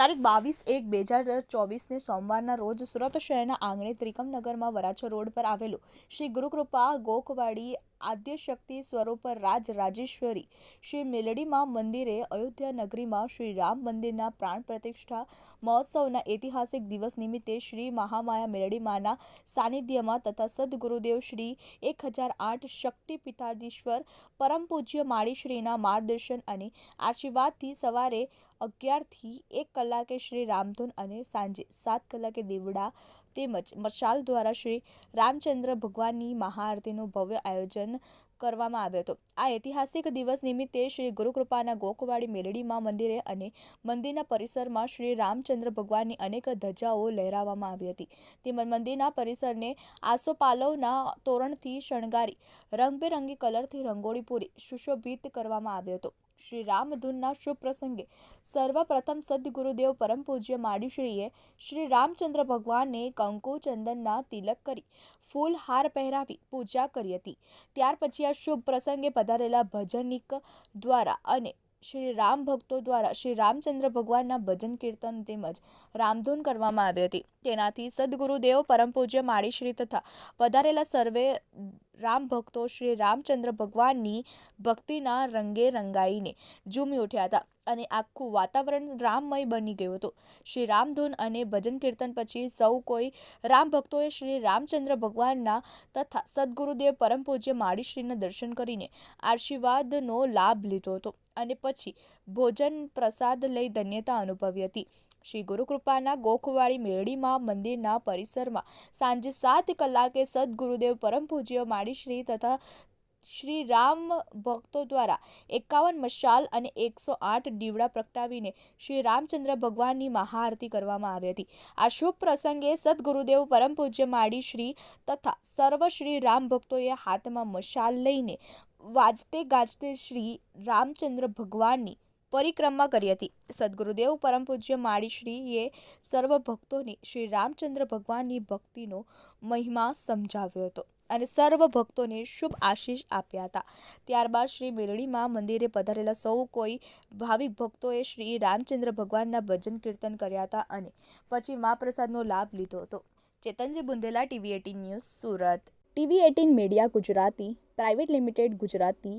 તારીખ બાવીસ એક બે હજાર ચોવીસને સોમવારના રોજ સુરત શહેરના આંગણે ત્રિકમનગરમાં વરાછા રોડ પર આવેલું શ્રી ગુરુકૃપા ગોકવાડી આદ્યશક્તિ સ્વરૂપ રાજ રાજેશ્વરી. શ્રી મેલડીમાં મંદિરે, અયોધ્યા નગરીમાં શ્રી રામ મંદિરના પ્રાણ પ્રતિષ્ઠા મહોત્સવના ઐતિહાસિક દિવસ નિમિત્તે શ્રી મહામાયા મેલડીમાના સાનિધ્યમાં તથા સદગુરુદેવ શ્રી એક હજાર આઠ શક્તિ પિતાદીશ્વર પરમ પૂજ્ય માળીશ્રીના માર્ગદર્શન અને આશીર્વાદથી સવારે અગિયારથી એક કલાકે શ્રી રામધૂન અને સાંજે સાત કલાકે દેવડા તેમજ મશાલ દ્વારા શ્રી રામચંદ્ર ભગવાનની મહાઆરતીનું ભવ્ય આયોજન કરવામાં આવ્યો હતો. આ ઐતિહાસિક દિવસ નિમિત્તે શ્રી ગુરુકૃપાના ગોકવાડી મેલડીમાં મંદિરે અને મંદિરના પરિસરમાં શ્રી રામચંદ્ર ભગવાનની અનેક ધજાઓ લહેરાવવામાં આવી હતી. તેમજ મંદિરના પરિસરને આસોપાલવના તોરણથી શણગારી, રંગબેરંગી કલરથી રંગોળી પૂરી, સુશોભિત કરવામાં આવ્યો હતો. શ્રી રામધૂનના શુભ પ્રસંગે સર્વપ્રથમ સદગુરુદેવ પરમ પૂજ્ય માડીશ્રીએ શ્રી રામચંદ્ર ભગવાનને કંકુ ચંદનના તિલક કરી ફૂલ હાર પહેરાવી પૂજા કરી હતી. ત્યાર પછી આ શુભ પ્રસંગે પધારેલા ભજનિક દ્વારા અને શ્રી રામ ભક્તો દ્વારા શ્રી રામચંદ્ર ભગવાનના ભજન કીર્તન તેમજ રામધૂન કરવામાં આવી હતી. તેનાથી સદગુરુદેવ પરમ પૂજ્ય માળીશ્રી તથા પધારેલા સર્વે રામ ભક્તો શ્રી રામચંદ્ર ભગવાનની ભક્તિના રંગે રંગાઈને ઝૂમી ઉઠ્યા હતા અને આખું વાતાવરણ રામમય બની ગયું હતું. શ્રી રામધૂન અને ભજન કીર્તન પછી સૌ કોઈ રામ ભક્તોએ શ્રી રામચંદ્ર ભગવાનના તથા સદગુરુદેવ પરમ પૂજ્ય માળીશ્રીના દર્શન કરીને આશીર્વાદનો લાભ લીધો હતો અને પછી ભોજન પ્રસાદ લઈ ધન્યતા અનુભવી હતી. શ્રી ગુરુકૃપાના ગોખવાડી મેરડીમાં મંદિરના પરિસરમાં સાંજે સાત કલાકે સદગુરુદેવ પરમ પૂજ્ય માળીશ્રી તથા શ્રી રામ ભક્તો દ્વારા એકાવન મશાલ અને એકસો આઠ દીવડા પ્રગટાવીને શ્રી રામચંદ્ર ભગવાનની મહાઆરતી કરવામાં આવી હતી. આ શુભ પ્રસંગે સદગુરુદેવ પરમ પૂજ્ય માડી શ્રી તથા સર્વ શ્રી રામ ભક્તોએ હાથમાં મશાલ લઈને વાજતે ગાજતે શ્રી રામચંદ્ર ભગવાનની પરિક્રમા કરી હતી. સદગુરુદેવ પરમ પૂજ્ય માળીશ્રીએ સર્વ ભક્તોને શ્રી રામચંદ્ર ભગવાનની ભક્તિનો મહિમા સમજાવ્યો હતો અને સર્વ ભક્તોને શુભ આશીષ આપ્યા હતા. ત્યારબાદ શ્રી મેલડીમાં મંદિરે પધારેલા સૌ કોઈ ભાવિક ભક્તોએ શ્રી રામચંદ્ર ભગવાનના ભજન કીર્તન કર્યા હતા અને પછી મહાપ્રસાદનો લાભ લીધો હતો. Chetanji Bundela, TV eighteen news, Surat. TV eighteen media Gujarati, private limited Gujarati